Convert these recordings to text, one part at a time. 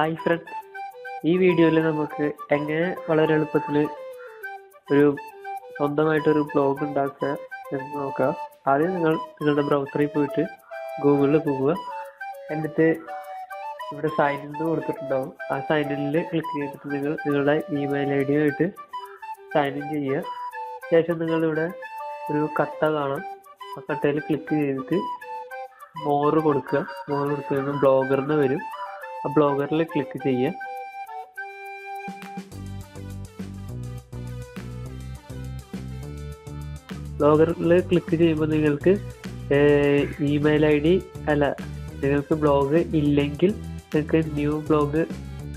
Hi friends ഈ വീഡിയോയിൽ നമുക്ക് എങ്ങനെ വളരെ എളുപ്പത്തിൽ ഒരു സ്വന്തമായിട്ടൊരു ബ്ലോഗ് ഉണ്ടാക്കുക എന്ന് നോക്കാം. ആദ്യം നിങ്ങൾ നിങ്ങളുടെ ബ്രൗസറിൽ പോയിട്ട് ഗൂഗിളിൽ പോവുക. എന്നിട്ട് ഇവിടെ സൈൻ ഇൻ കൊടുത്തിട്ടുണ്ടാവും. ആ സൈൻ ഇനിൽ ക്ലിക്ക് ചെയ്തിട്ട് നിങ്ങൾ നിങ്ങളുടെ ഇമെയിൽ ഐ ഡിയുമായിട്ട് സൈൻ ഇൻ ചെയ്യുക. ശേഷം നിങ്ങളിവിടെ ഒരു കട്ട കാണാം. ആ കട്ടയിൽ ക്ലിക്ക് ചെയ്തിട്ട് മോറ് കൊടുക്കുക. മോറ് കൊടുത്തു കഴിഞ്ഞാൽ ബ്ലോഗറിന് വരും. ആ ബ്ലോഗറിൽ ക്ലിക്ക് ചെയ്യുക ബ്ലോഗറിൽ ക്ലിക്ക് ചെയ്യുമ്പോൾ നിങ്ങൾക്ക് ഇമെയിൽ ഐ ഡി അല്ല നിങ്ങൾക്ക് ബ്ലോഗ് ഇല്ലെങ്കിൽ നിങ്ങൾക്ക് ന്യൂ ബ്ലോഗ്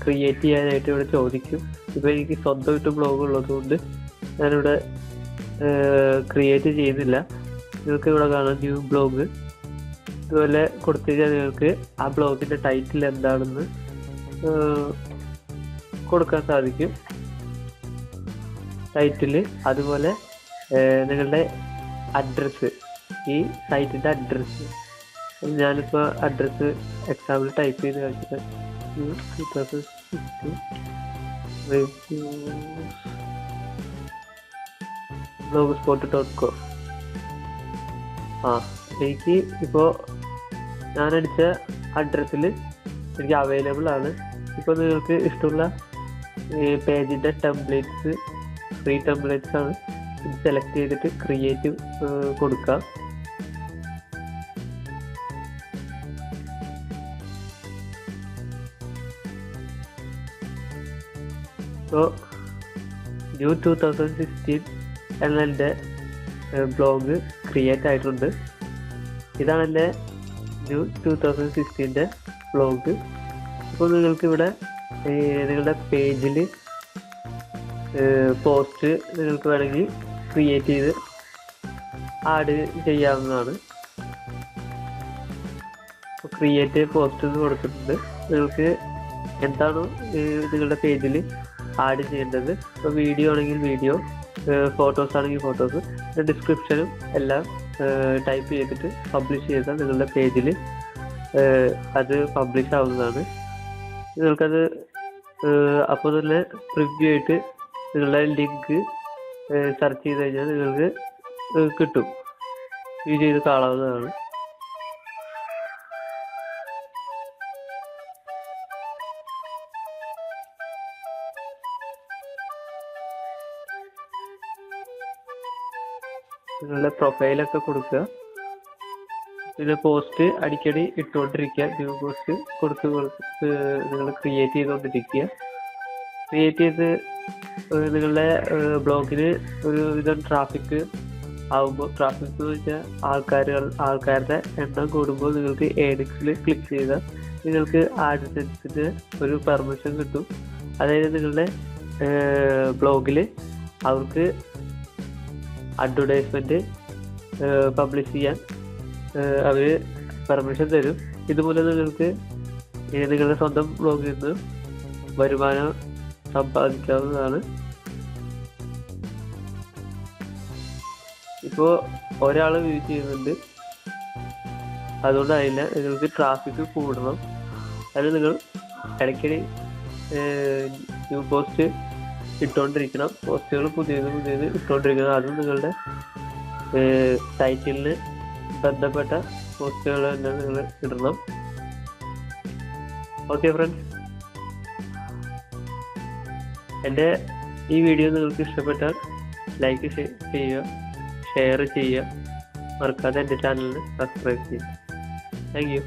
ക്രിയേറ്റ് ചെയ്യാനായിട്ട് ഇവിടെ ചോദിക്കും. ഇപ്പോൾ എനിക്ക് സ്വന്തമായിട്ട് ബ്ലോഗ് ഉള്ളതുകൊണ്ട് ഞാനിവിടെ ക്രിയേറ്റ് ചെയ്യുന്നില്ല. നിങ്ങൾക്ക് ഇവിടെ കാണാം ന്യൂ ബ്ലോഗ് ഇതുപോലെ കൊടുത്തു കഴിഞ്ഞാൽ നിങ്ങൾക്ക് ആ ബ്ലോഗിന്റെ ടൈറ്റിൽ എന്താണെന്ന് കൊടുക്കാൻ സാധിക്കും. ടൈറ്റിൽ അതുപോലെ നിങ്ങളുടെ അഡ്രസ്സ് ഈ സൈറ്റിന്റെ അഡ്രസ്സ് ഞാനിപ്പോൾ അഡ്രസ്സ് എക്സാമ്പിൾ ടൈപ്പ് ചെയ്ത് കാണിച്ചിട്ട് two thousand sixteen blogspot dot com ആ. എനിക്ക് ഇപ്പോൾ അടിച്ച അഡ്രസ്സിൽ എനിക്ക് അവൈലബിൾ ആണ്. ഇപ്പോൾ നിങ്ങൾക്ക് ഇഷ്ടമുള്ള പേജിന്റെ ടെംപ്ലേറ്റ്സ് ഫ്രീ ടെംപ്ലേറ്റ്സ് ആണ്. ഇത് സെലക്ട് ചെയ്തിട്ട് ക്രിയേറ്റ് കൊടുക്കാം. ഇപ്പോൾ ജൂൺ ടു തൗസൻഡ് സിക്സ്റ്റീൻ എന്ന ബ്ലോഗ് ക്രിയേറ്റ് ആയിട്ടുണ്ട്. ഇതാണ് എന്റെ ന്യൂ ടു തൗസൻഡ് സിക്സ്റ്റീന്റെ ബ്ലോഗ് അപ്പോൾ നിങ്ങൾക്ക് ഇവിടെ നിങ്ങളുടെ പേജിൽ പോസ്റ്റ് നിങ്ങൾക്ക് വേണമെങ്കിൽ ക്രിയേറ്റ് ചെയ്ത് ആഡ് ചെയ്യാവുന്നതാണ്. ക്രിയേറ്റ് പോസ്റ്റ് കൊടുത്തിട്ടുണ്ട്. നിങ്ങൾക്ക് എന്താണോ നിങ്ങളുടെ പേജിൽ ആഡ് ചെയ്യേണ്ടത്. ഇപ്പോൾ വീഡിയോ ആണെങ്കിൽ വീഡിയോ ഫോട്ടോസ് ആണെങ്കിൽ ഫോട്ടോസ് ഡിസ്ക്രിപ്ഷനും എല്ലാം ടൈപ്പ് ചെയ്തിട്ട് പബ്ലിഷ് ചെയ്താൽ നിങ്ങളുടെ പേജിൽ അത് പബ്ലിഷ് ആവുന്നതാണ്. നിങ്ങൾക്കത് അപ്പോൾ തന്നെ പ്രിവ്യൂ ആയിട്ട് നിങ്ങളുടെ ലിങ്ക് സെർച്ച് ചെയ്ത് കഴിഞ്ഞാൽ നിങ്ങൾക്ക് കിട്ടും. വ്യൂ ചെയ്ത് കാണാവുന്നതാണ്. നിങ്ങളുടെ പ്രൊഫൈലൊക്കെ കൊടുക്കുക. പിന്നെ പോസ്റ്റ് അടിക്കടി ഇട്ടുകൊണ്ടിരിക്കുക ന്യൂ പോസ്റ്റ് കൊടുത്ത് കൊടുത്ത് നിങ്ങൾ ക്രിയേറ്റ് ചെയ്തുകൊണ്ടിരിക്കുക ക്രിയേറ്റ് ചെയ്ത് നിങ്ങളുടെ ബ്ലോഗിന് ഒരു വിധം ട്രാഫിക് ആകുമ്പോൾ ട്രാഫിക് എന്ന് വെച്ചാൽ ആൾക്കാരുകൾ ആൾക്കാരുടെ എണ്ണം കൂടുമ്പോൾ നിങ്ങൾക്ക് ഏഡിക്സിൽ ക്ലിക്ക് ചെയ്താൽ നിങ്ങൾക്ക് ആഡ്സെൻസിന് ഒരു പെർമിഷൻ കിട്ടും. അതായത് നിങ്ങളുടെ ബ്ലോഗിൽ അവർക്ക് അഡ്വർടൈസ്മെന്റ് പബ്ലിഷ് ചെയ്യാൻ അവർ പെർമിഷൻ തരും. ഇതുപോലെ നിങ്ങൾക്ക് നിങ്ങളുടെ സ്വന്തം ബ്ലോഗിൽ നിന്ന് വരുമാനം സമ്പാദിക്കാവുന്നതാണ്. ഇപ്പോൾ ഒരാൾ വ്യൂ ചെയ്യുന്നുണ്ട്. അതുകൊണ്ടായില്ല നിങ്ങൾക്ക് ട്രാഫിക് കൂടണം. അത് നിങ്ങൾ ഇടയ്ക്കിടെ ന്യൂ പോസ്റ്റ് ഇട്ടുകൊണ്ടിരിക്കണം പോസ്റ്റുകൾ പുതിയത് പുതിയത് ഇട്ടുകൊണ്ടിരിക്കണം അതും നിങ്ങളുടെ ടൈറ്റിലിന് ബന്ധപ്പെട്ട പോസ്റ്റുകൾ തന്നെ നിങ്ങൾ ഇടണം. ഓക്കെ ഫ്രണ്ട്സ് എന്റെ ഈ വീഡിയോ നിങ്ങൾക്ക് ഇഷ്ടപ്പെട്ടാൽ ലൈക്ക് ചെയ്യുക ഷെയർ ചെയ്യുക. മറക്കാതെ എന്റെ ചാനലിന് സബ്സ്ക്രൈബ് ചെയ്യുക. Thank you